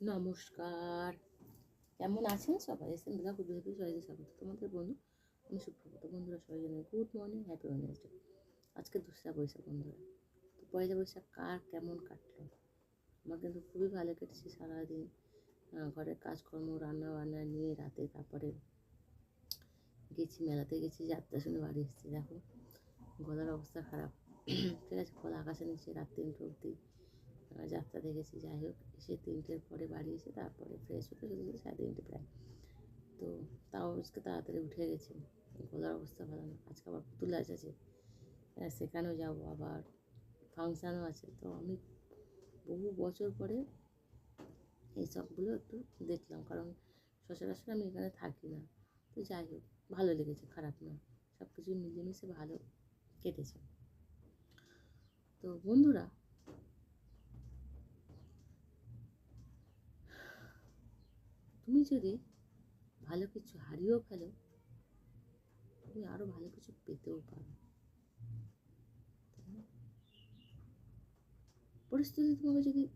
নমস্কার। কেমন আছেন সবাই? এসেন ব্লগ বিহেপি সবাইকে স্বাগত তোমাদের বন্ধু আমি সুপ্রভাত। বন্ধুরা সবাই জানাই গুড মর্নিং হ্যাপি ওয়েনেসডে আজকে দোসরা বৈশাখ বন্ধুরা। তো পয়লা বৈশাখ কার কেমন কাটলো? আমার কিন্তু খুবই ভালো কেটেছে সারাদিন। ঘরের কাজকর্ম রান্না বান্না নিয়ে রাতে তারপরে গেছি, মেলাতে গেছি, যাত্রা শুনে বাড়ি এসেছি। দেখো, গলার অবস্থা খারাপ। ঠিক আছে গলা আকাশে নিচে রাত তিনটে অবধি আহ, যাত্রা দেখেছি যাই হোক এসে তিনটের পরে বাড়ি এসে তারপরে ফ্রেশ হতে হতে সাড়ে তিনটে প্রায়। তো তাও আজকে তাড়াতাড়ি উঠে গেছে। গলার অবস্থা ভালো না আজকে আবার পুতুল নাচ আছে সেখানেও যাব আবার ফাংশানও আছে। তো আমি বহু বছর পরে এই সবগুলো একটু দেখলাম কারণ সচরাচর আমি এখানে থাকি না। তো যাই হোক ভালো লেগেছে খারাপ না সব কিছু মিলেমিশে ভালো কেটেছে। তো বন্ধুরা তুমি যদি ভালো কিছু হারিয়েও ফেলো, তুমি আরও ভালো কিছু পেতেও পারো। পরিস্থিতি তোমাকে যদি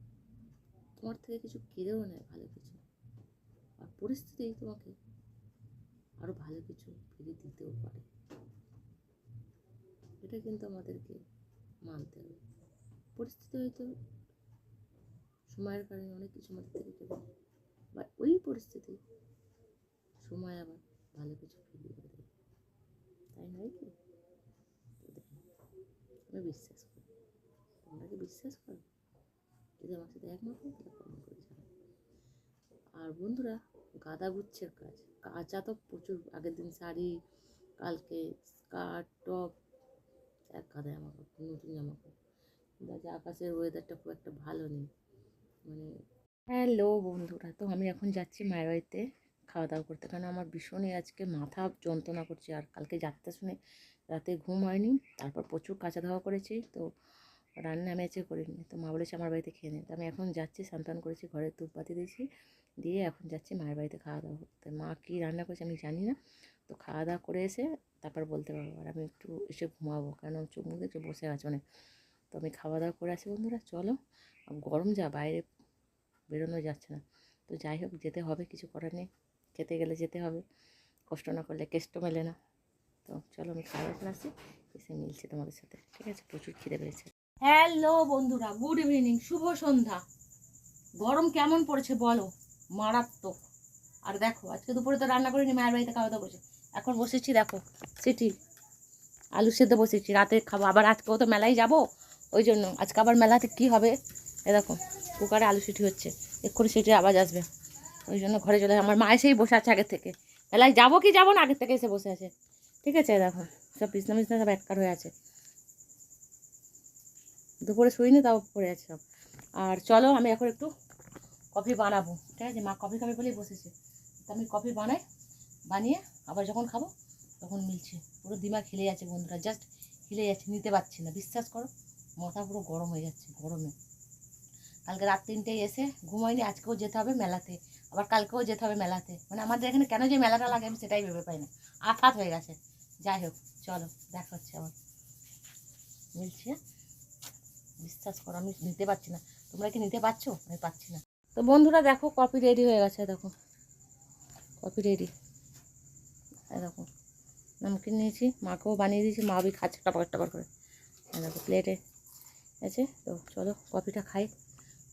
তোমার থেকে কিছু কেড়েও নেয় ভালো কিছু, আর পরিস্থিতি তোমাকে আরও ভালো কিছু ফিরে দিতেও পারে। এটা কিন্তু আমাদেরকে মানতে হবে। পরিস্থিতি হয়তো সময়ের কারণে অনেক কিছু আমাদের থেকে কেড়ে বা ওই পরিস্থিতি সময় আবার ভালো কিছু ফিরিয়ে দেবে তাই নয় কি? আমি বিশ্বাস করি। তোমরা কি বিশ্বাস করো? যদি আমার সাথে একমত করে আর বন্ধুরা, গাদা গুচ্ছের কাজ। কাঁচা তো প্রচুর। আগের দিন শাড়ি, কালকে স্কার্ট টপ এক গাদা জামা কাপড় নতুন জামা কাপড় কিন্তু আকাশের ওয়েদারটা খুব একটা ভালো নেই। মানে হ্যালো বন্ধুরা, তো আমি এখন যাচ্ছি মায়ের বাড়িতে খাওয়া দাওয়া করতে। কারণ আমার ভীষণই আজকে মাথা যন্ত্রণা করছে, আর কালকে যাত্রা শুনে রাতে ঘুম হয়নি, তারপর প্রচুর কাঁচা ধোয়া করেছি, তো রান্না আমি আজকে করিনি। তো মা বলেছে আমার বাড়িতে খেয়ে নিই তো আমি এখন যাচ্ছি স্নান করেছি, ঘরে ধূপ বাতি দিয়েছি, দিয়ে এখন যাচ্ছি মায়ের বাড়িতে খাওয়া দাওয়া করতে। মা কী রান্না করেছে আমি জানি না, তো খাওয়া দাওয়া করে এসে তারপর বলতে পারব। আর আমি একটু এসে ঘুমাবো আমার চোখ দেখে বসে আছে অনেক। তো আমি খাওয়া দাওয়া করে আসি বন্ধুরা, চলো। গরম যা, বাইরে বেরোনো যাচ্ছে না। তো যাই হোক, যেতে হবে, কিছু করার নেই। খেতে গেলে যেতে হবে। কষ্ট না করলে কেষ্ট মেলে না। তো চলো, আমি খাওয়া দাওয়া আসি। এসে মিলছে তোমাদের সাথে। ঠিক আছে? প্রচুর খিদে পেয়েছে। হ্যালো বন্ধুরা, গুড ইভিনিং, শুভ সন্ধ্যা। গরম কেমন পড়েছে বলো? মারাত্মক। আর দেখো, আজকে দুপুরে তো রান্না করিনি, মায়ের বাড়িতে খাওয়া দাওয়া করছে। এখন বসেছি, দেখো, সিটি। আলু সেদ্ধ বসেছি, রাতে খাব। আবার আজকেও তো মেলায় যাব? ওই জন্য, আজকে আবার মেলাতে কি হবে? এ দেখো। কুকারে আলু সিটি হচ্ছে। এক্ষুনি সিটির আওয়াজ আসবে। ওই জন্য ঘরে চলে আমার মা এসেই বসে আছে আগের থেকে। মেলায় যাব কি যাব না? আগের থেকে এসে বসে আছে। ঠিক আছে, দেখো। সব বিছনা বিছনা সব এককার হয়ে আছে। দুপুরে শুইনি, তাও পড়ে আছে সব। আর চলো, আমি এখন একটু কফি বানাবো। ঠিক আছে? মা কফি খাবে বলেই বসেছে। তো আমি কফি বানাই, বানিয়ে আবার যখন খাব, তখন মিলছে। পুরো দিমাগ খেলে যাচ্ছে বন্ধুরা। জাস্ট খেলে যাচ্ছে, নিতে পারছি না। বিশ্বাস করো, মাথা পুরো গরম হয়ে যাচ্ছে, গরমে। কালকে রাত তিনটেয় এসে ঘুমাইনি আজকেও যেতে হবে মেলাতে, আবার কালকেও যেতে হবে মেলাতে। মানে আমাদের এখানে কেন যে মেলাটা লাগে আমি সেটাই ভেবে পাই না। আফাত হয়ে গেছে। যাই হোক, চলো, দেখা হচ্ছে আবার। মিলছে বিশ্বাস করো, আমি নিতে পারছি না। তোমরা কি নিতে পারছ? আমি পাচ্ছি না। তো বন্ধুরা, দেখো, কপি রেডি হয়ে গেছে, দেখো। কপি রেডি দেখো, নামকিন নিয়েছি, মাকেও বানিয়ে দিয়েছি, মা বি খাচ্ছে টপার টপার করে। দেখো প্লেটে আছে তো চলো, কপিটা খাই।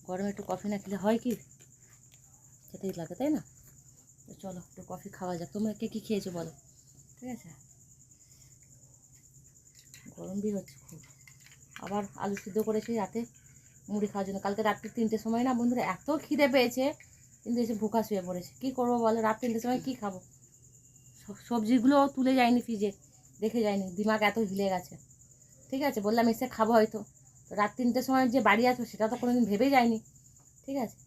গরমে একটু কফি না খেলে হয় কি? খেতেই লাগে, তাই না? তো চলো, একটু কফি খাওয়া যাক। তোমরা কে কী খেয়েছো বলো? ঠিক আছে? গরম বি হচ্ছে খুব। আবার আলু সিদ্ধ করেছি রাতে, মুড়ি খাওয়ার জন্য। কালকে রাত্রি তিনটের সময় না, বন্ধুরা এত খিদে পেয়েছে, কিন্তু এসে ভুকা শুয়ে পড়েছে। কী করব বলো? রাত তিনটের সময় কী খাব? স- সবজিগুলোও তুলে যায়নি ফ্রিজে দেখে যায়নি। দিমাগ এত হিলে গেছে। ঠিক আছে? বললাম এসে খাব হয়তো। রাত তিনটের সময় যে বাড়ি আসব সেটা তো কোনোদিন ভেবে যায়নি ঠিক আছে?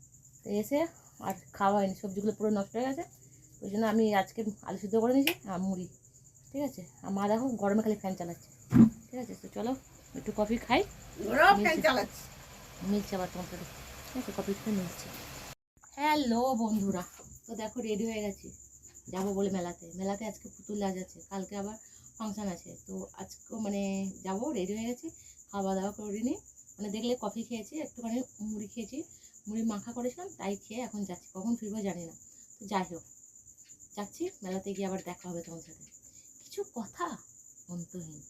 তো এসে আর খাওয়া হয়নি সবজিগুলো পুরো নষ্ট হয়ে গেছে। ওই জন্য আমি আজকে আলু সিদ্ধ করে নিয়েছি আর মুড়ি। ঠিক আছে? আর মা দেখো গরমে খালি ফ্যান চালাচ্ছে। ঠিক আছে? তো চলো একটু কফি খাই। মিলছে। আবার তোমার সাথে ঠিক আছে? কফি খেয়ে মিলছে হ্যালো বন্ধুরা তো দেখো রেডি হয়ে গেছি। যাব বলে মেলাতে। মেলাতে আজকে পুতুল নাচ আছে কালকে আবার ফাংশান আছে। তো আজকেও মানে যাব রেডি হয়ে গেছি। খাওয়া দাওয়া করিনি। মানে দেখলে কফি খেয়েছি, একটুখানি মুড়ি খেয়েছি, মুড়ি মাখা করেছিলাম, তাই খেয়ে এখন যাচ্ছি। কখন ফিরবো জানি না। তো যাই হোক, যাচ্ছি, মেলাতে গিয়ে আবার দেখা হবে তোমার সাথে। কিছু কথা অন্তহীন,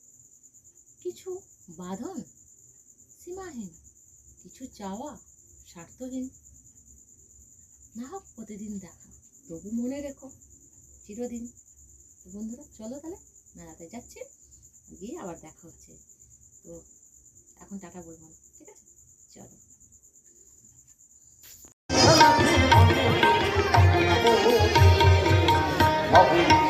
কিছু বাঁধন সীমাহীন, কিছু চাওয়া স্বার্থহীন। না হোক, প্রতিদিন দেখা, তবু মনে রেখো, চিরদিন। বন্ধুরা, চলো তাহলে, মেলাতে যাচ্ছি, গিয়ে আবার দেখা হচ্ছে। তো এখন টাটা বলব না ঠিক আছে? চলো। Be